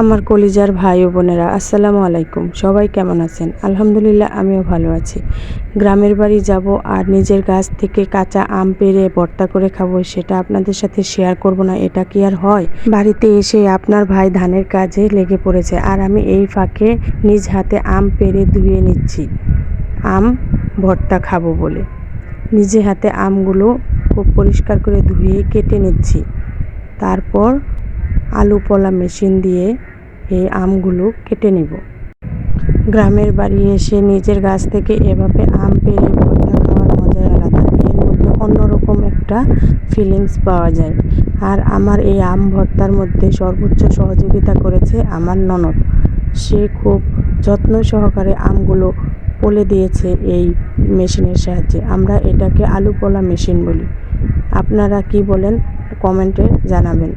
আমার কলিজার ভাই ও বোনেরা, আসসালামু আলাইকুম। সবাই কেমন আছেন? আলহামদুলিল্লাহ, আমিও ভালো আছি। গ্রামের বাড়ি যাব আর নিজের গাছ থেকে কাঁচা আম পেড়ে ভর্তা করে খাব, সেটা আপনাদের সাথে শেয়ার করব না, এটা কি আর হয়? বাড়িতে এসে আপনার ভাই ধানের কাজে লেগে পড়েছে, আর আমি এই ফাঁকে নিজ হাতে আম পেড়ে ধুয়ে নিচ্ছি। আম ভর্তা খাব বলে। নিজে হাতে আমগুলো খুব পরিষ্কার করে ধুয়ে কেটে নিচ্ছি। তারপর আলু পোলা মেশিন দিয়ে এই আমগুলো কেটে নেব। গ্রামের বাড়ি এসে নিজের গাছ থেকে এভাবে আম পেড়ে ভর্তা খাওয়ার মজাই আলাদা। এর মধ্যে অন্যরকম একটা ফিলিংস পাওয়া যায়। আর আমার এই আম ভর্তার মধ্যে সর্বোচ্চ সহযোগিতা করেছে আমার ননদ। সে খুব যত্ন সহকারে আমগুলো পলে দিয়েছে এই মেশিনের সাহায্যে। আমরা এটাকে আলু পোলা মেশিন বলি। আপনারা কি বলেন, কমেন্টে জানাবেন।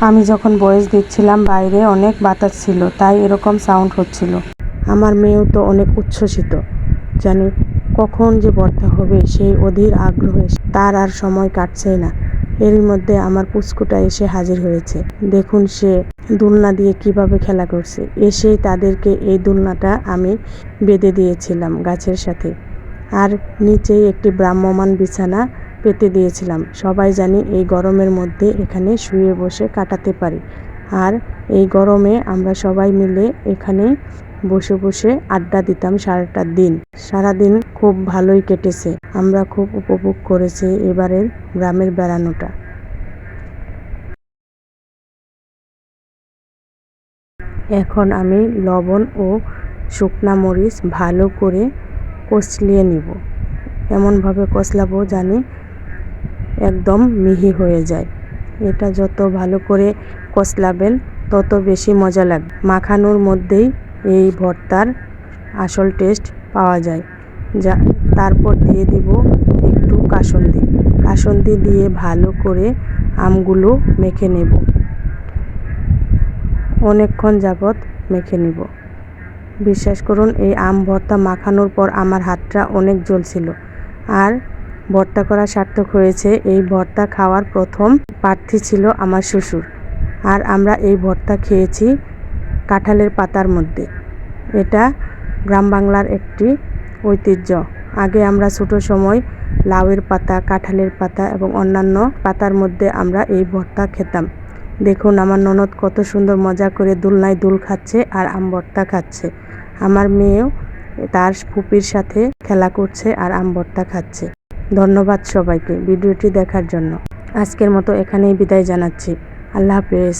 আমি যখন বয়স দিচ্ছিলাম বাইরে অনেক বাতাস ছিল, তাই এরকম সাউন্ড হচ্ছিল। আমার মেয়েও তো অনেক উচ্ছ্বসিত যেন কখন যে বর্তা হবে সেই অধীর আগ্রহে। তার আর সময় কাটছেই না। এরই মধ্যে আমার পুচকুটা এসে হাজির হয়েছে। দেখুন সে দোলনা দিয়ে কীভাবে খেলা করছে। এসেই তাদেরকে এই দোলনাটা আমি বেঁধে দিয়েছিলাম গাছের সাথে। আর নিচেই একটি ভ্রাম্যমান বিছানা পেতে দিয়েছিলাম। সবাই জানি এই গরমের মধ্যে এখানে শুয়ে বসে কাটাতে পারি। আর এই গরমে আমরা সবাই মিলে এখানে বসে বসে আড্ডা দিতাম সারাটা দিন। সারাদিন খুব ভালোই কেটেছে। আমরা খুব উপভোগ করেছি এবারের গ্রামের বেড়ানোটা। এখন আমি লবণ ও শুকনা মরিচ ভালো করে কষলিয়ে নিব। এমনভাবে কষলাবো জানি একদম মিহি হয়ে যায়। এটা যত ভালো করে কষলাবেন, তত বেশি মজা লাগবে। মাখানোর মধ্যেই এই ভর্তার আসল টেস্ট পাওয়া যায়। যা, তারপর দিয়ে দিব একটু কাসন্দি। কাসন্দি দিয়ে ভালো করে আমগুলো মেখে নেব। অনেকক্ষণ যাবৎ মেখে নিব। বিশ্বাস করুন, এই আম ভর্তা মাখানোর পর আমার হাতটা অনেক জ্বলছিল। আর ভর্তা করা সার্থক হয়েছে। এই ভর্তা খাওয়ার প্রথম প্রার্থী ছিল আমার শ্বশুর। আর আমরা এই ভর্তা খেয়েছি কাঁঠালের পাতার মধ্যে। এটা গ্রাম বাংলার একটি ঐতিহ্য। আগে আমরা ছোটো সময় লাউয়ের পাতা, কাঁঠালের পাতা এবং অন্যান্য পাতার মধ্যে আমরা এই ভর্তা খেতাম। দেখুন, আমার ননদ কত সুন্দর মজা করে দুলনায় দুল খাচ্ছে আর আম ভর্তা খাচ্ছে। আমার মেয়েও তার ফুপির সাথে খেলা করছে আর আম ভর্তা খাচ্ছে। ধন্যবাদ সবাইকে ভিডিওটি দেখার জন্য। আজকের মতো এখানেই বিদায় জানাচ্ছি। আল্লাহ হাফেজ।